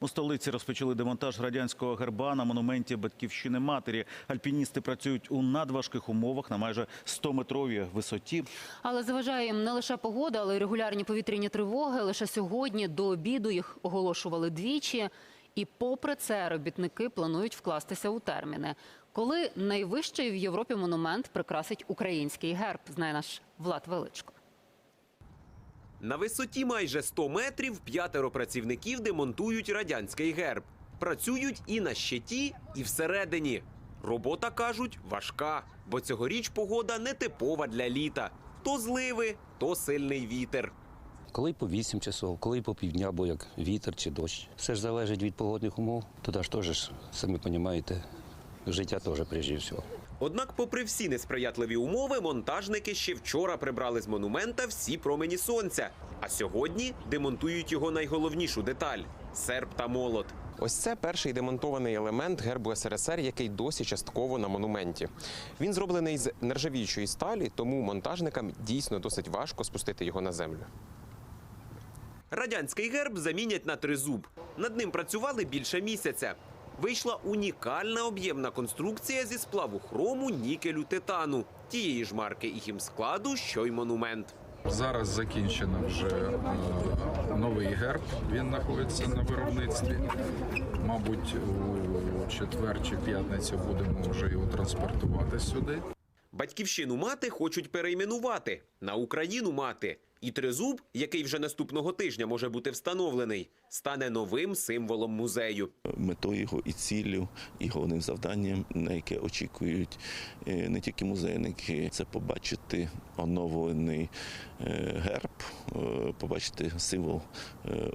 У столиці розпочали демонтаж радянського герба на монументі батьківщини матері. Альпіністи працюють у надважких умовах на майже 100-метровій висоті. Але заважає їм не лише погода, але й регулярні повітряні тривоги. Лише сьогодні до обіду їх оголошували двічі. І попри це робітники планують вкластися у терміни. Коли найвищий в Європі монумент прикрасить український герб, знає наш Влад Величко. На висоті майже 100 метрів п'ятеро працівників демонтують радянський герб. Працюють і на щиті, і всередині. Робота, кажуть, важка, бо цьогоріч погода не типова для літа. То зливи, то сильний вітер. Коли по 8 часов, коли по півдня, бо як вітер чи дощ. Все ж залежить від погодних умов. Туди ж теж, самі розумієте, життя теж прежде всього. Однак, попри всі несприятливі умови, монтажники ще вчора прибрали з монумента всі промені сонця. А сьогодні демонтують його найголовнішу деталь серп та молот. Ось це перший демонтований елемент гербу СРСР, який досі частково на монументі. Він зроблений з нержавіючої сталі, тому монтажникам дійсно досить важко спустити його на землю. Радянський герб замінять на тризуб. Над ним працювали більше місяця. Вийшла унікальна об'ємна конструкція зі сплаву хрому, нікелю, титану, тієї ж марки і хімскладу, що й монумент. Зараз закінчено вже е, новий герб. Він знаходиться на виробництві. Мабуть, у четвер чи п'ятницю будемо вже його транспортувати сюди. Батьківщину мати хочуть перейменувати на Україну мати. І тризуб, який вже наступного тижня може бути встановлений, стане новим символом музею. метою його і ціллю, і головним завданням, на яке очікують е, не тільки музейники, це побачити оновлений е, герб, е, побачити символ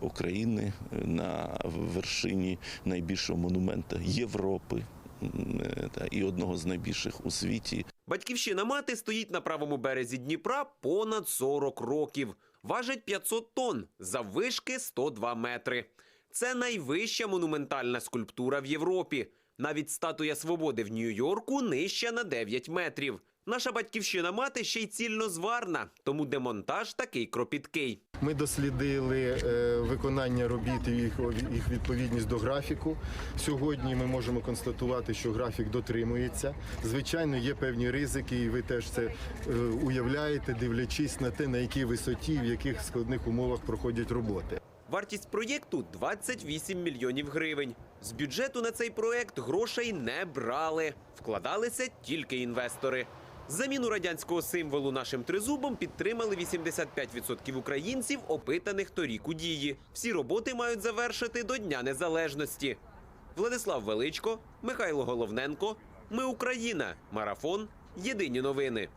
України на вершині найбільшого монумента Європи і одного з найбільших у світі. Батьківщина мати стоїть на правому березі Дніпра понад 40 років. Важить 500 тонн, заввишки 102 метри. Це найвища монументальна скульптура в Європі. Навіть статуя свободи в Нью-Йорку нижча на 9 метрів. Наша батьківщина мати ще й цільнозварна, тому демонтаж такий кропіткий. Ми дослідили е, виконання робіт і їх, відповідність до графіку. Сьогодні ми можемо констатувати, що графік дотримується. Звичайно, є певні ризики, і ви теж це е, уявляєте, дивлячись на те, на якій висоті, в яких складних умовах проходять роботи. Вартість проєкту 28 мільйонів гривень. З бюджету на цей проект грошей не брали. Вкладалися тільки інвестори. Заміну радянського символу нашим тризубом підтримали 85% українців, опитаних торік у дії. Всі роботи мають завершити до Дня Незалежності. Владислав Величко, Михайло Головненко. Ми Україна. Марафон. Єдині новини.